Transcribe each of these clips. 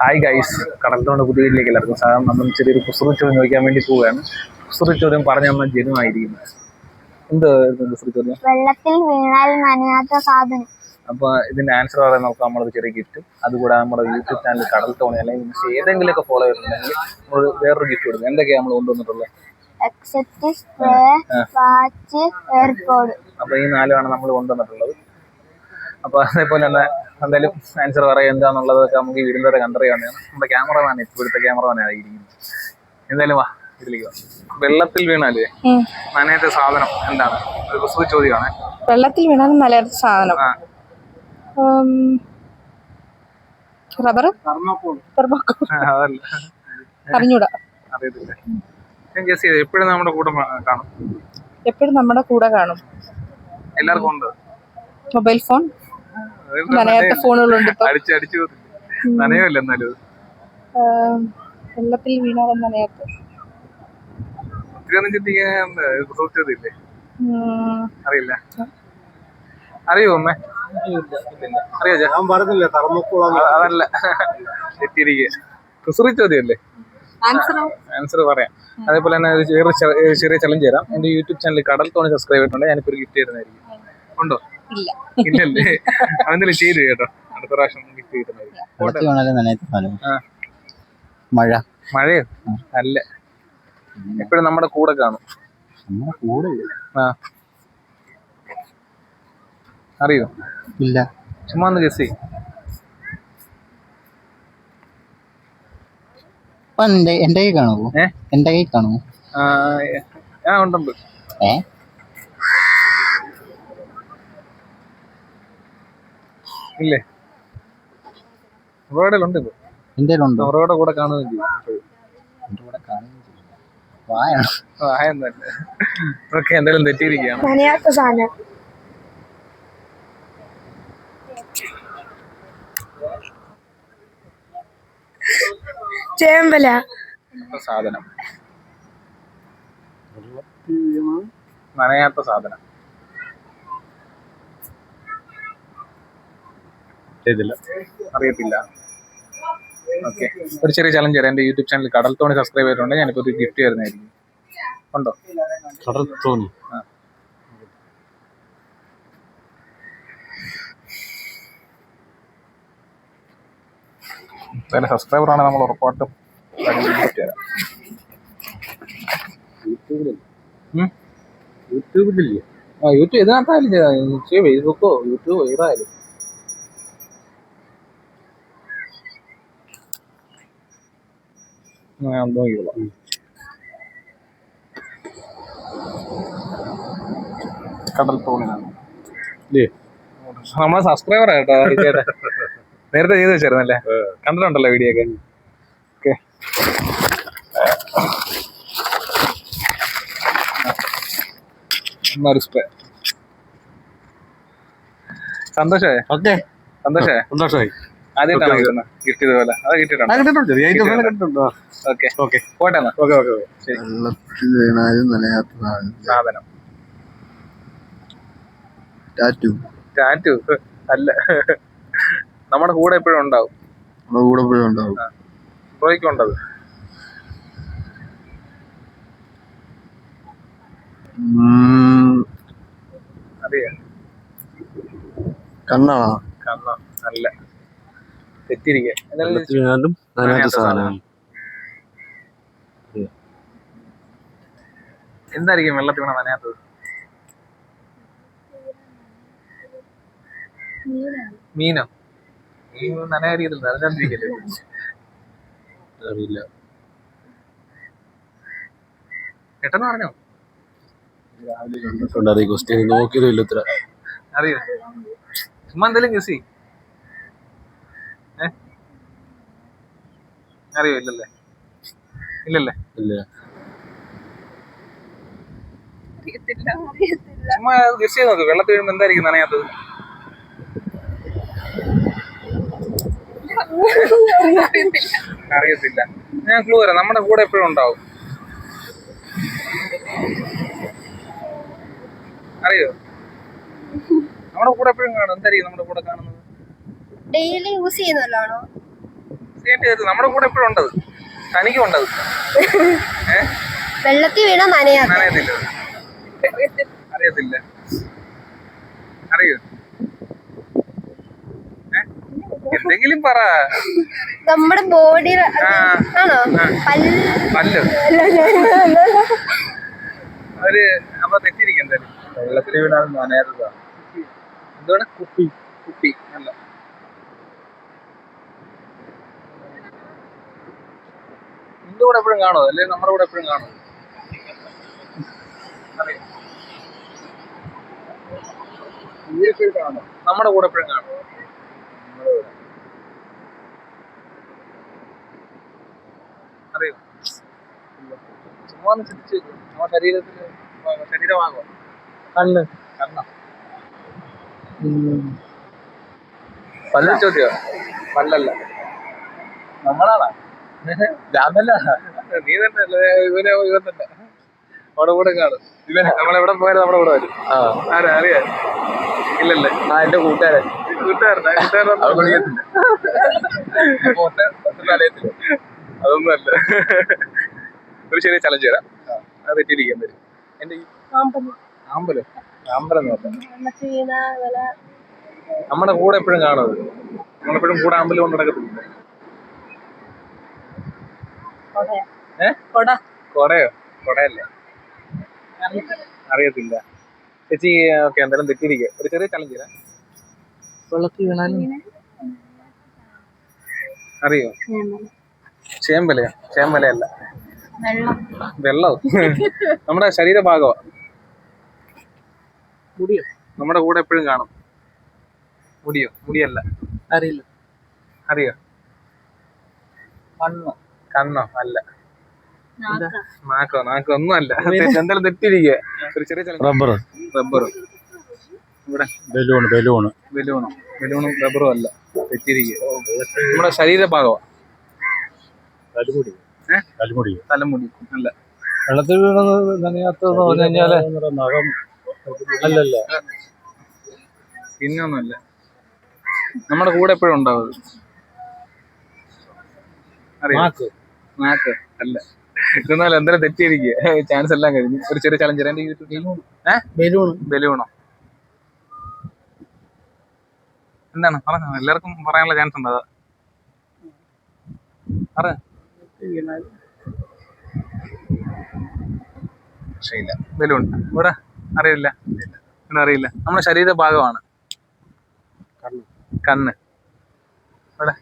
Hi guys കടലത്തോണ്ട് പുതിയ വീട്ടിലേക്ക് എല്ലാവർക്കും സാധാരണ നമ്മൾ ചെറിയൊരു കുസൃതി ചോദ്യം ചോദിക്കാൻ വേണ്ടി പോവുകയാണ്. കുസൃതി ചോദ്യം പറഞ്ഞു നമ്മൾ ജനുവായിരിക്കുന്നത് എന്ത് കുസൃതി ചോദ്യം? വെള്ളത്തിൽ വീണാൽ നനയാത്ത സാധനം. അപ്പൊ ഇതിന്റെ ആൻസർ പറയാൻ നമുക്ക് നമ്മളൊരു ചെറിയ ഗിഫ്റ്റ് അതുകൂടാതെ നമ്മുടെ യൂട്യൂബ് ചാനൽ കടൽ തോണി അല്ലെങ്കിൽ ഏതെങ്കിലും ഏതെങ്കിലുമൊക്കെ ഫോളോ ചെയ്തിട്ടുണ്ടെങ്കിൽ നമ്മൾ വേറൊരു ഗിഫ്റ്റ് കൊടുക്കും. എന്തൊക്കെയാണ് നമ്മൾ കൊണ്ടുവന്നിട്ടുള്ളത്? അപ്പൊ ഈ നാലുമാണ് നമ്മൾ കൊണ്ടുവന്നിട്ടുള്ളത്. അപ്പൊ അതേപോലെ തന്നെ എന്തായാലും ആൻസർ പറയാം എന്താന്നുള്ളതൊക്കെ നമുക്ക് വീടിലൂടെ കണ്ടറിയാണ് നമ്മുടെ ക്യാമറമാൻ ഇപ്പോഴത്തെ ക്യാമറമാൻ ആയിരിക്കുന്നത് എന്തായാലും വാ ഇതിലേക്ക് വാ. വെള്ളത്തിൽ വീണാലേ നനയത്തെ സാധനം എന്താണ്? ഒരു ചോദ്യമാണ്. വെള്ളത്തിൽ വീണാൽ നല്ല സാധനം. റബ്ബർ അറിഞ്ഞൂടാ അറിയത്തില്ല. ഞാൻ ഗസ് ചെയ്ത് എപ്പോഴും നമ്മുടെ കൂടെ കാണും. എപ്പോഴും നമ്മുടെ കൂടെ കാണും. എല്ലാവർക്കും ഉണ്ട്. Mobile phone? നനയാത്ത ഫോണുകളുണ്ട് ഇപ്പൊ. അടിച്ച് അടിച്ചു നനയല്ല എന്നാലും. വെള്ളത്തിൽ നനയാത്ത. ഒന്നും ചിന്തിക്കാൻ അറിയില്ല. അറിയോ അമ്മേ? അറിയോ? ഞാൻ പറഞ്ഞില്ല അതല്ല. തെറ്റിയിരിക്കുക ചോദ്യമല്ലേ? ആൻസർ പറയാം. അതേപോലെ തന്നെ ചെറിയ ചലഞ്ച് തരാം. എന്റെ യൂട്യൂബ് ചാനൽ കടൽ തോണി സബ്സ്ക്രൈബ് ചെയ്തിട്ടുണ്ട്. ഞാനിപ്പോ ഒരു ഗിഫ്റ്റ് തരുന്നതായിരിക്കും. ഉണ്ടോ? ഇല്ല. ഇല്ലല്ലേ? അതെന്തെങ്കിലും ചെയ്തു കേട്ടോ. അടുത്ത പ്രാവശ്യം ഗിഫ്റ്റ് ചെയ്യുന്നതായിരിക്കും വെള്ളത്തിൽ വീണാലും നനയത്ത് മഴ. മഴയോ? അല്ല എപ്പോഴും നമ്മുടെ കൂടെ കാണും. നമ്മുടെ കൂടെ ആ. അറിയോ? ഇല്ല. ചുമ്മാ ഒന്ന് ഗസ് ചെയ്യും. അപ്പൊ എന്റെ കൈ കാണുമോ? എന്റെ കൈ കാണുമോ ആ ആ ഉണ്ടുണ്ട്. ഏ? ഇല്ലേ? റോഡിൽ ഉണ്ട് ഉണ്ടോ റോഡ് കൂടെ കാണുകയും ചെയ്യും. എന്റെ കൂടെ കാണുകയും ചെയ്യില്ല വായാണ്. ആ ഓക്കെ എന്തായാലും തെറ്റിയിരിക്കുകയാണ്. നനയാത്ത സാധനം. ചേമ്പല. സാധനം. നനയാത്ത സാധനം. ചെയ്തില്ല. അറിയത്തില്ല. ഓക്കെ ഒരു ചെറിയ ചലഞ്ച് തരാം. എന്റെ യൂട്യൂബ് ചാനൽ കടൽ തോണി സബ്സ്ക്രൈബ് ചെയ്തിട്ടുണ്ട്. ഞാനിപ്പോ ഒരു ഗിഫ്റ്റ് തരുന്നതായിരിക്കും. ഉണ്ടോ? കടൽ തോണി എന്തായാലും സബ്സ്ക്രൈബർ ആണ് നമ്മൾ ഉറപ്പായിട്ടും ഗിഫ്റ്റ് തരാം. യൂട്യൂബിലില്ലേ? ആ യൂട്യൂബ് ഇതിനകത്തായാലും ഫേസ്ബുക്കോ യൂട്യൂബോ ഏതായാലും ഞാൻ ഒന്ന് നോക്കിക്കോളാം കടൽ ഇല്ലേ? നമ്മളെ സബ്സ്ക്രൈബർ കേട്ടോ ഈ നേരത്തെ ചെയ്ത് വെച്ചായിരുന്നല്ലേ? കണ്ടിട്ടുണ്ടല്ലോ വീഡിയോ ഒക്കെ. ഓക്കെ. ഒരു സ്പ്രേ സന്തോഷേ ഓക്കെ. സന്തോഷേ സന്തോഷമായി ആദ്യമായിട്ടാണ് കിട്ടുന്നത്? ഗിഫ്റ്റ് ഇതുപോലെ. അത് കിട്ടിയിട്ടുണ്ട്? ചെറിയ ഐറ്റം കണ്ടിട്ടുണ്ടോ ഓക്കെ. ഓക്കെ. പോട്ടെ എന്നാ. ഓക്കെ ഓക്കെ ശരി. വെള്ളത്തിൽ വീണാലും നനയാത്ത സാധനം. സാധനം ടാറ്റു ടാറ്റു അല്ല. നമ്മുടെ കൂടെ എപ്പോഴും ഉണ്ടാവും. നമ്മുടെ കൂടെ എപ്പോഴും ഉണ്ടാവും. ബ്രോയ്ക്കും ഉണ്ടത്? അറിയാം കണ്ണാണോ? തെറ്റിരിക്കുക എന്തായാലും വെള്ളത്തിൽ വീണാലും നനയാത്ത സാധനം. എന്തായിരിക്കും വെള്ളത്തിൽ വീണ നനയാത്തത്? മീനോ? മീൻ നനയായിരിക്കത്തില്ല നനഞ്ഞാണ്ടിരിക്കല്ലേ? അറിയില്ല. പെട്ടെന്ന് പറഞ്ഞോ? രാവിലെ നോക്കിയതില്ല ഇത്ര. അറിയോ? ചുമ്മാ എന്തെങ്കിലും ഗസി അറിയോ? ഇല്ലല്ലേ? ഇല്ലല്ലേ? ഇല്ല. ചുമ്മാ ഗസ് ചെയ്ത് നോക്ക്. വെള്ളത്തിൽ വീഴുമ്പോ എന്തായിരിക്കും നനയാത്തത്? അറിയത്തില്ല. ഞാൻ ക്ലൂ തരാം. നമ്മുടെ കൂടെ എപ്പോഴും ഉണ്ടാവും. അറിയോ? നമ്മുടെ കൂടെ എപ്പോഴും കാണും. എന്തായിരിക്കും നമ്മുടെ കൂടെ കാണുന്നത്? ഡെയിലി യൂസ് ചെയ്ത് നമ്മുടെ കൂടെ എപ്പോഴും ഉണ്ടത്? തനിക്കും ഉണ്ടത്. വെള്ളത്തിൽ വീണ നനയാറിയത്തില്ല അറിയത്തില്ല. അറിയോ? എന്തെങ്കിലും പറ. നമ്മുടെ ബോഡി ആണോ? പല്ല്. അവർ അപ്പൊ തെറ്റിരിക്കും എന്തായാലും. വെള്ളത്തിൽ വീണാൽ നനയാത്തതാണ് എന്താണ് കുപ്പി. കുപ്പി. അല്ല നിന്റെ കൂടെ എപ്പോഴും കാണോ അല്ലെങ്കിൽ നമ്മുടെ കൂടെ എപ്പോഴും കാണോ? നമ്മുടെ കൂടെ എപ്പോഴും കാണോ അറിയോ? ചുമ്മാ ചിരിച്ചു. നമ്മുടെ ശരീരത്തിന് ശരീരമാകോ കണ്ണ്. കണ്ണ. പല്ല് ചോദ്യോ പല്ലല്ല. നമ്മളാണോ? ഞാൻ തന്നെ നീ തന്നെ അല്ലേ? ഇവനെ ഇവൻ തന്നെ. അവിടെ കൂടെ കാണും. ഇവനെ നമ്മളെവിടെ പോയാലും നമ്മുടെ കൂടെ വരും. ആരാ? അറിയാ ഇല്ലല്ലേ? ആ എന്റെ കൂട്ടുകാരൻ. കൂട്ടുകാരനാ കൂട്ടുകാരൻ അത് വിളിക്കത്തില്ല. അതൊന്നും അല്ല. ഒരു ചെറിയ ചലഞ്ച് തരാം. അത് തെറ്റിയിരിക്കാൻ വരും. എന്റെ ആമ്പലം. ആമ്പലം നമ്മുടെ കൂടെ എപ്പോഴും കാണുന്നത് നമ്മളെപ്പോഴും കൂടെ ആമ്പലം കൊണ്ട് നടക്കത്തില്ല? കൊടയോ? കൊടയല്ല? അറിയത്തില്ല. ചേച്ചി ഓക്കെ എന്തായാലും തെറ്റിയിരിക്കുക ഒരു ചെറിയ ചലഞ്ച് തരാം വെള്ളത്തിൽ വീണാലും അറിയോ? ചേമ്പലയോ? ചേമ്പലയല്ല. വെള്ളവും നമ്മുടെ ശരീരഭാഗമാ മുടിയോ? നമ്മുടെ കൂടെ എപ്പോഴും കാണും. മുടിയോ? മുടിയല്ല. അറിയില്ല. അറിയോ? കണ്ണോ കണ്ണോ? അല്ല. നാക്കോ? നാക്കോ? ഒന്നും അല്ല. എന്തായാലും തെറ്റിരിക്കുക ഒരു ചെറിയ റബ്ബർ റബ്ബർ ഇവിടെ. ബലൂൺ ബലൂൺ ബലൂണോ. ബലൂണും റബ്ബറും അല്ല. തെറ്റിരിക്കുക നമ്മുടെ ശരീരഭാഗമാണ് തലമുടി. തലമുടി. തലമുടി. അല്ല. വെള്ളത്തിൽ വീണത് നനയാത്തതെന്ന് പറഞ്ഞു കഴിഞ്ഞാൽ നഖം. അല്ലല്ല. പിന്നൊന്നുമല്ല. നമ്മുടെ കൂടെ എപ്പോഴും ഉണ്ടാവും. അറിയോ? നാക്ക് അല്ല. എന്നാലും എന്തായാലും തെറ്റിയിരിക്കുക ചാൻസ് എല്ലാം കഴിഞ്ഞു. ഒരു ചെറിയ ചലഞ്ച് ബലൂൺ ബലൂണോ. എന്താണ്? പറഞ്ഞോ. എല്ലാവർക്കും പറയാനുള്ള ചാൻസ് ഉണ്ട്? അതാ? പറ ശരിയില്ല. ബലൂൺ. ഇവിടെ അറിയില്ല. ഇവിടെ അറിയില്ല. നമ്മുടെ ശരീര ഭാഗമാണ് കണ്ണ്. ഇവിടെ.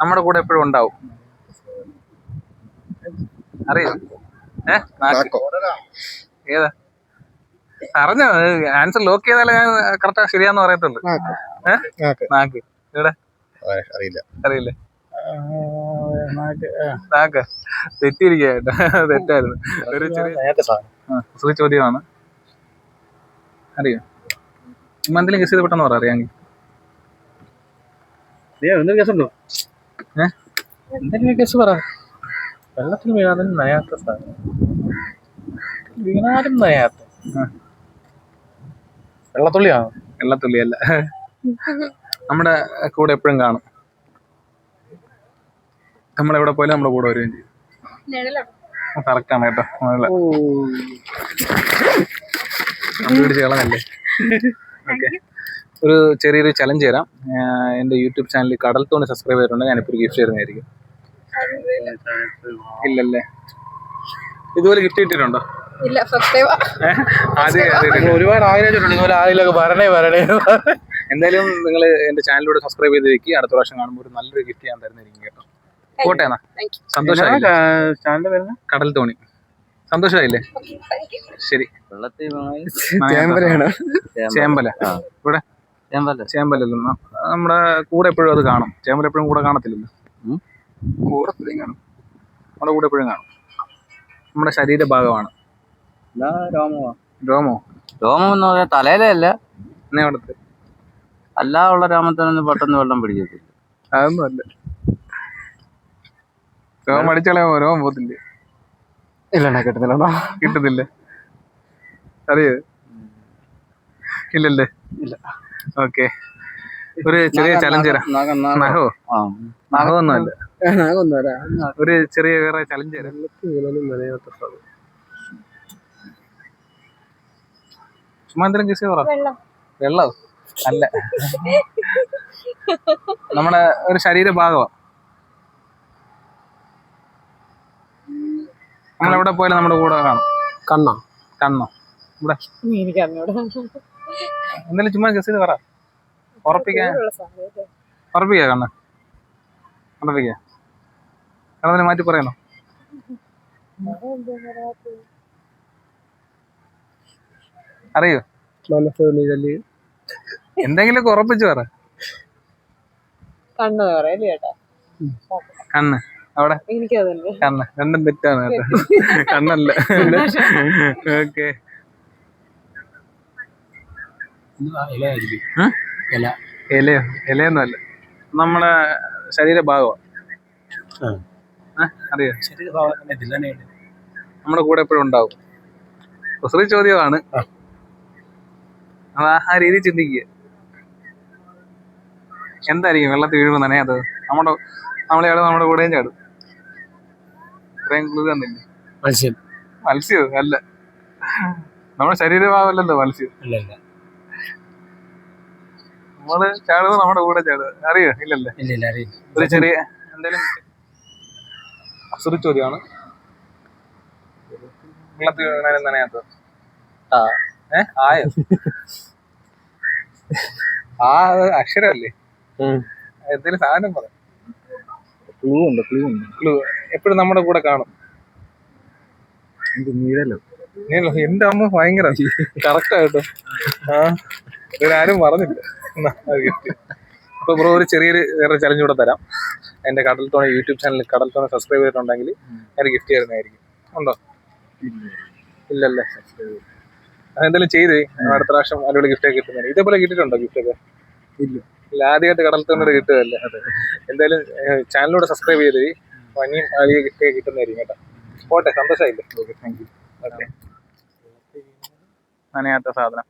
നമ്മുടെ കൂടെ എപ്പോഴും ഉണ്ടാവും. അറിയോ? ഏ? ഏതാ? അറിഞ്ഞോ? ആൻസർ ലോക്ക് ചെയ്താലേ ഞാൻ കറക്റ്റ് ശരിയാന്ന് പറയത്തുള്ളൂ. നാക്ക്. ഇവിടെ അറിയില്ല. അറിയില്ല. നാക്ക്. തെറ്റിയിരിക്കുക കേട്ടോ തെറ്റായിരുന്നു. ഒരു ചെറിയ ചോദ്യമാണ്. അറിയോ? മന്തിലും ഗസ് ചെയ്ത് പെട്ടെന്ന് പറയാം അറിയാമെങ്കിൽ. കേസുണ്ടോ എന്തെങ്കിലും കേസ് പറ. വെള്ളത്തിൽ വീണാലും നനയാത്ത സാധനം. വീണാലും നനയാത്ത. വെള്ളത്തുള്ളിയാണോ വെള്ളത്തുള്ളിയല്ല. നമ്മുടെ കൂടെ എപ്പോഴും കാണും. നമ്മളെവിടെ പോയാലും നമ്മുടെ കൂടെ വരികയും ചെയ്യും. കറക്റ്റാണ് കേട്ടോ. നമ്മുടെ കണ്ടുപിടിച്ച് കളഞ്ഞല്ലേ ഓക്കെ. ഒരു ചെറിയൊരു ചലഞ്ച് തരാം. എന്റെ യൂട്യൂബ് ചാനലിൽ കടൽ തോണി സബ്സ്ക്രൈബ് ചെയ്തിട്ടുണ്ട്. ഞാനിപ്പോൾ ഒരു ഗിഫ്റ്റ് തരുന്നതായിരിക്കും. ഇല്ലല്ലേ? ഇതുപോലെ ഗിഫ്റ്റ് കിട്ടിയിട്ടുണ്ടോ? ഇല്ല? ആദ്യം ഒരുപാട് ആഗ്രഹിച്ചിട്ടുണ്ട് ഇതുപോലെ ആരെങ്കിലൊക്കെ വരണേ വരണേ എന്തായാലും നിങ്ങൾ എന്റെ ചാനലിലൂടെ സബ്സ്ക്രൈബ് ചെയ്ത് വെക്കി അടുത്ത പ്രാവശ്യം കാണുമ്പോൾ ഒരു നല്ലൊരു ഗിഫ്റ്റ് ഞാൻ തരുന്നതായിരിക്കും കേട്ടോ. പോട്ടെ എന്നാ. താങ്ക് യു സന്തോഷമായില്ലേ? ചാനൽ വരുന്നത് കടൽ തോണി. സന്തോഷമായില്ലേ? ശരി. ചേമ്പലയാണ്. ചേമ്പല. ഇവിടെ? ചേമ്പല്ല. ചേമ്പലല്ലോ നമ്മുടെ കൂടെ എപ്പോഴും അത് കാണും. ചേമ്പല എപ്പോഴും കൂടെ കാണത്തില്ലല്ലോ. കൂടെ എപ്പോഴും കാണും. നമ്മുടെ കൂടെ എപ്പോഴും കാണും. നമ്മുടെ ശരീരഭാഗമാണ്. ഭാഗമാണ് രോമോ? രോമം? എന്ന് പറഞ്ഞാൽ തലയിലല്ല എന്നെ അവിടുത്തെ അല്ലാതുള്ള രോമത്തിനൊന്നും പെട്ടെന്ന് വെള്ളം പിടിക്കത്തില്ല. അതൊന്നും അല്ല. രോമം അടിച്ചാലേ രോമം പോത്തില്ലേ ഇല്ല കിട്ടുന്നില്ല കിട്ടുന്നില്ല അറിയോ? ഇല്ലല്ലേ? ഇല്ല. ഓക്കെ. ഒരു ചെറിയ ചലഞ്ച് തരാം നഖമൊന്നുമല്ല നഖം തരാം ഒരു ചെറിയ വേറെ ചലഞ്ച് തരാം ചുമ്മാ എന്തെങ്കിലും കിസ് പറ. വെള്ളം. വെള്ളം? അല്ല. നമ്മുടെ ഒരു ശരീരഭാഗമാണ് നമ്മളെവിടെ പോയാലും നമ്മുടെ കൂടെ കാണും. കണ്ണോ. കണ്ണോ. ഇവിടെ. എന്തായാലും ചുമ്മാ ഗസ് ചെയ്ത് പറ. ഉറപ്പിക്കാൻ. ഉറപ്പിക്കാ കണ്ണ്. ഉറപ്പിക്കാ. കണ്ണതിന് മാറ്റി പറയണോ? അറിയോ? എന്തെങ്കിലും ഉറപ്പിച്ചു പറ. കണ്ണ് പറയല്ലേ ചേട്ടാ കണ്ണ്. അവിടെ? കണ്ണ്. രണ്ടും തെറ്റാണ് കേട്ടോ. കണ്ണല്ല? ഓക്കെ. ഇല. ഇലയോ? നമ്മുടെ ശരീരഭാഗമാണ്. അറിയോ? നമ്മുടെ കൂടെ എപ്പോഴും ഉണ്ടാവും. കുസൃതി ചോദ്യമാണ്. ആ. അത് രീതി ചിന്തിക്കുക. എന്തായിരിക്കും വെള്ളത്തിൽ വീഴുമ്പോൾ നനയാത്തത്? നമ്മുടെ നമ്മളെ ആൾ നമ്മുടെ കൂടെയും ചാടും. ഇത്രയും ക്ലൂ തന്നില്ല? മത്സ്യം. മത്സ്യം അല്ല. നമ്മുടെ ശരീരഭാഗമല്ലല്ലോ മത്സ്യം. നമ്മൾ ചാടുന്നത് നമ്മുടെ കൂടെ ചാടുക. അറിയോ? ഇല്ലല്ലേ? ഇല്ല അറിയില്ല. ഒരു ചെറിയ എന്തായാലും അസുറി ചോദ്യമാണ് വെള്ളത്തിൽ വീണാലും നനയാത്തത് ആ. ഏ? ആയോ? ആ അക്ഷരല്ലേ അക്ഷരമല്ലേ? എന്തെങ്കിലും സാധനം പറ. ക്ലൂ ഉണ്ട് ക്ലൂ. ഉണ്ട് ക്ലൂ എപ്പോഴും നമ്മുടെ കൂടെ കാണും. എന്ത് നീഴലോ നീ- എന്റെ അമ്മ ഭയങ്കര കറക്റ്റ് ആയിട്ടോ? ആ. ഇവരാരും പറഞ്ഞില്ല. എന്നാ, അത് gift. അപ്പൊ ബ്രോ ഒരു ചെറിയൊരു വേറെ ചലഞ്ച് കൂടെ തരാം. എന്റെ കടൽ തോണി യൂട്യൂബ് ചാനൽ കടൽ തോണി സബ്സ്ക്രൈബ് ചെയ്തിട്ടുണ്ടെങ്കിൽ ഞാൻ ഗിഫ്റ്റ് തരുന്നതായിരിക്കും. ഉണ്ടോ? ഇല്ലല്ലേ? അതെന്തെങ്കിലും ചെയ്തേ? അടുത്ത പ്രാവശ്യം അടിപൊളി ഗിഫ്റ്റ് ഒക്കെ കിട്ടുന്നതിന്. ഇതേപോലെ കിട്ടിയിട്ടുണ്ടോ ഗിഫ്റ്റ് ഒക്കെ? ഇല്ല. ഇല്ല ആദ്യമായിട്ട് കടൽ തോണിയുടെ കിട്ടുകയല്ലേ എന്തായാലും ചാനലിലൂടെ സബ്സ്ക്രൈബ് ചെയ്ത്. പനിയും വലിയ ഗിഫ്റ്റ് ഒക്കെ കിട്ടുന്നതായിരിക്കും കേട്ടോ. പോട്ടെ സന്തോഷമായില്ലേ ഓക്കെ താങ്ക് യു ഓക്കെ നനയാത്ത സാധനം.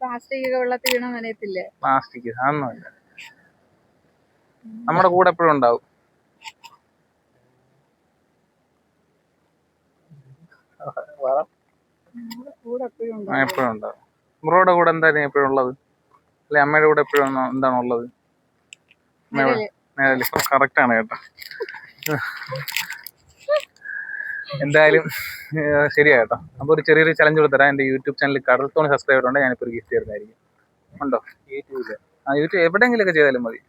പ്ലാസ്റ്റിക് വെള്ളത്തിൽ വീണ നനയത്തില്ലേ? പ്ലാസ്റ്റിക് അതൊന്നുമില്ല. നമ്മുടെ കൂടെ എപ്പോഴും ഉണ്ടാവും. എപ്പോഴും ഉണ്ടാവും. ബ്രോയുടെ കൂടെ എന്തായിരുന്നു എപ്പോഴും ഉള്ളത്? അല്ലെ അമ്മയുടെ കൂടെ എപ്പോഴും എന്താണ് ഉള്ളത്? കറക്റ്റ് ആണ് കേട്ടോ. എന്തായാലും ശരിയാ കേട്ടോ അപ്പൊ ഒരു ചെറിയൊരു ചലഞ്ച് കൊടുത്തരാം എന്റെ യൂട്യൂബ് ചാനൽ കടൽ തോണി സബ്സ്ക്രൈബ് ചെയ്തിട്ടുണ്ടെങ്കിൽ ഞാനിപ്പോൾ ഒരു ഗിഫ്റ്റ് തരുന്നതായിരിക്കും. ഉണ്ടോ? യൂട്യൂബിൽ ആ യൂട്യൂബ് എവിടെയെങ്കിലുമൊക്കെ ചെയ്താലും മതി.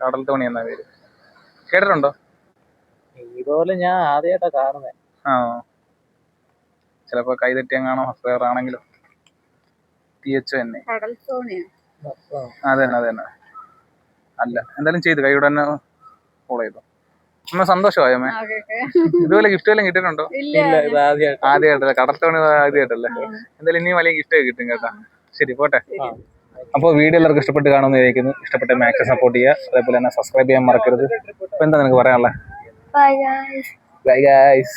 കടൽ തോണി എന്ന പേര്. കേട്ടിട്ടുണ്ടോ? ഇതുപോലെ ഞാൻ ആദ്യമായിട്ടാ കാണുന്നത് ആ. ചിലപ്പോ കൈതെറ്റിയെങ്ങാണോ സബ്സ്ക്രൈബർ ആണെങ്കിലും. ടി എച്ച് തന്നെ അതെ തന്നെ അതെ തന്നെ അല്ല എന്തായാലും ചെയ്തു. കൈ തന്നെ ഫോളോ ചെയ്തു? അമ്മ സന്തോഷമായോ അമ്മേ? ഇതുപോലെ ഗിഫ്റ്റ് വല്ലതും കിട്ടിയിട്ടുണ്ടോ? ആദ്യമായിട്ടല്ലേ? കടത്തോണി ആദ്യമായിട്ടല്ലേ? എന്തായാലും ഇനിയും വലിയ ഗിഫ്റ്റ് കിട്ടും കേട്ടോ. ശരി പോട്ടെ. അപ്പോൾ വീഡിയോ എല്ലാവർക്കും ഇഷ്ടപ്പെട്ട് കാണുമെന്ന് വിചാരിക്കുന്നു. ഇഷ്ടപ്പെട്ട മാക്സ് സപ്പോർട്ട് ചെയ്യുക. അതേപോലെ തന്നെ സബ്സ്ക്രൈബ് ചെയ്യാൻ മറക്കരുത്. അപ്പോൾ എന്താ നിനക്ക് പറയാനുള്ളത്? Bye guys